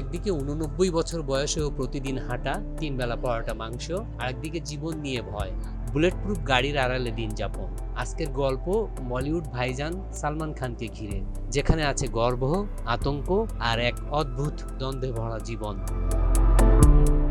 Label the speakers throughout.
Speaker 1: একদিকে উননব্বই বছর বয়সেও প্রতিদিন হাঁটা, তিন বেলা পরোটা, মাংস আর একদিকে জীবন নিয়ে ভয়। বুলেট প্রুফ গাড়ির আড়ালে দিন যাপন। আজকের গল্প বলিউড ভাইজান সালমান খানকে ঘিরে, যেখানে আছে গর্ব, আতঙ্ক আর এক অদ্ভুত দ্বন্দ্বে ভরা জীবন।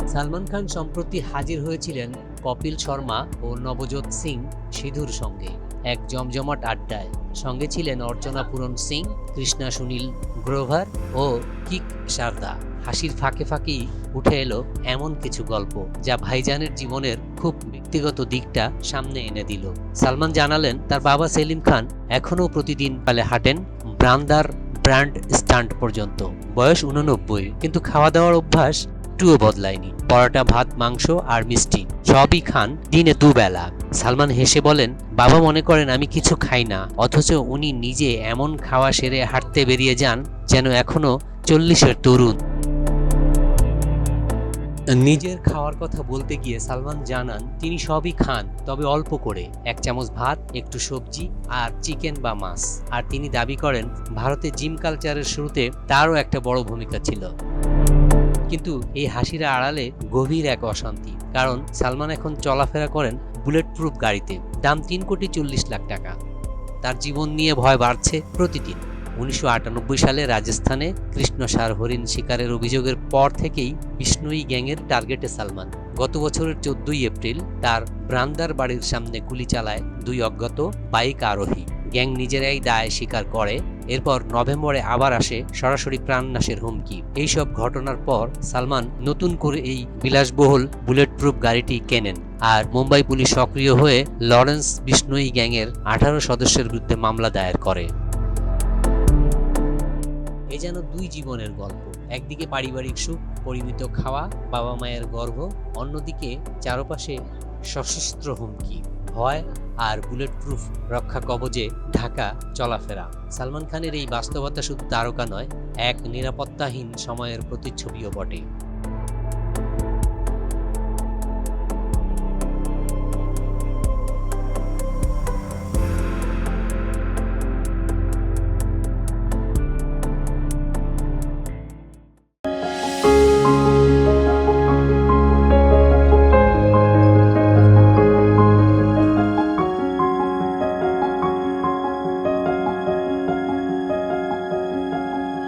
Speaker 1: সালমান খান সম্প্রতি হাজির হয়েছিলেন কপিল শর্মা ও নবজোৎ সিং সিধুর সঙ্গে। এক জমজমাট আড্ডায়। সঙ্গে ছিলেন অর্চনা পূরণ সিং, কৃষ্ণা সুনীল গ্রোভার ও কিক শারদা হাসির ফাঁকে ফাঁকেই উঠে এলো এমন কিছু গল্প যা ভাইজানের জীবনের খুব ব্যক্তিগত দিকটা সামনে এনে দিল। সালমান জানালেন, তার বাবা সেলিম খান এখনও প্রতিদিন পালে হাঁটেন ব্রান্দার ব্র্যান্ড স্টান্ট পর্যন্ত। বয়স উননব্বই কিন্তু খাওয়া দাওয়ার অভ্যাস একটুও বদলায়নি। পরোটা, ভাত, মাংস আর মিষ্টি সবই খান দিনে দুবেলা। সালমান হেসে বলেন, বাবা মনে করেন আমি কিছু খাই না, অথচ উনি নিজে এমন খাওয়া সেরে হাঁটতে বেরিয়ে যান যেন এখনও চল্লিশের তরুণ। নিজের খাওয়ার কথা বলতে গিয়ে সালমান জানান, তিনি সবই খান, তবে অল্প করে, এক চামচ ভাত, একটু সবজি আর চিকেন বা মাছ। আর তিনি দাবি করেন, ভারতে জিম কালচারের শুরুতে তারও একটা বড় ভূমিকা ছিল। কিন্তু এই হাসির আড়ালে গভীর এক অশান্তি। কারণ সালমান এখন চলাফেরা করেন বুলেট প্রুফ গাড়িতে, দাম তিন কোটি চল্লিশ লাখ টাকা। তার জীবন নিয়ে ভয় বাড়ছে প্রতিদিন। উনিশশো আটানব্বই সালে রাজস্থানে কৃষ্ণসার হরিণ শিকারের অভিযোগের পর থেকেই বিষ্ণুই গ্যাংয়ের টার্গেটে সালমান। গত বছরের চোদ্দই এপ্রিল তার ব্রান্দার বাড়ির সামনে গুলি চালায় দুই অজ্ঞাত বাইক আরোহী। গ্যাং নিজেরাই দায় স্বীকার করে এরপর নভেম্বরে আবার আসে সরাসরি প্রাণনাশের হুমকি। এইসব ঘটনার পর সালমান নতুন করে এই বিলাসবহুল বুলেট প্রুফ গাড়িটি কেনেন আর মুম্বাই পুলিশ সক্রিয় হয়ে লরেন্স বিষ্ণুই গ্যাংয়ের আঠারো সদস্যের বিরুদ্ধে মামলা দায়ের করে। এ যেন দুই জীবনের গল্প। একদিকে পারিবারিক সুখ, পরিমিত খাওয়া, বাবা মায়ের গর্ভ অন্যদিকে চারপাশে সশস্ত্র হুমকি। ভয় আর বুলেট প্রুফ রক্ষা কবজে ঢাকা চলাফেরা। সালমান খানের এই বাস্তবতা শুধু তারকা নয়, এক নিরাপত্তাহীন সময়ের প্রতিচ্ছবিও বটে।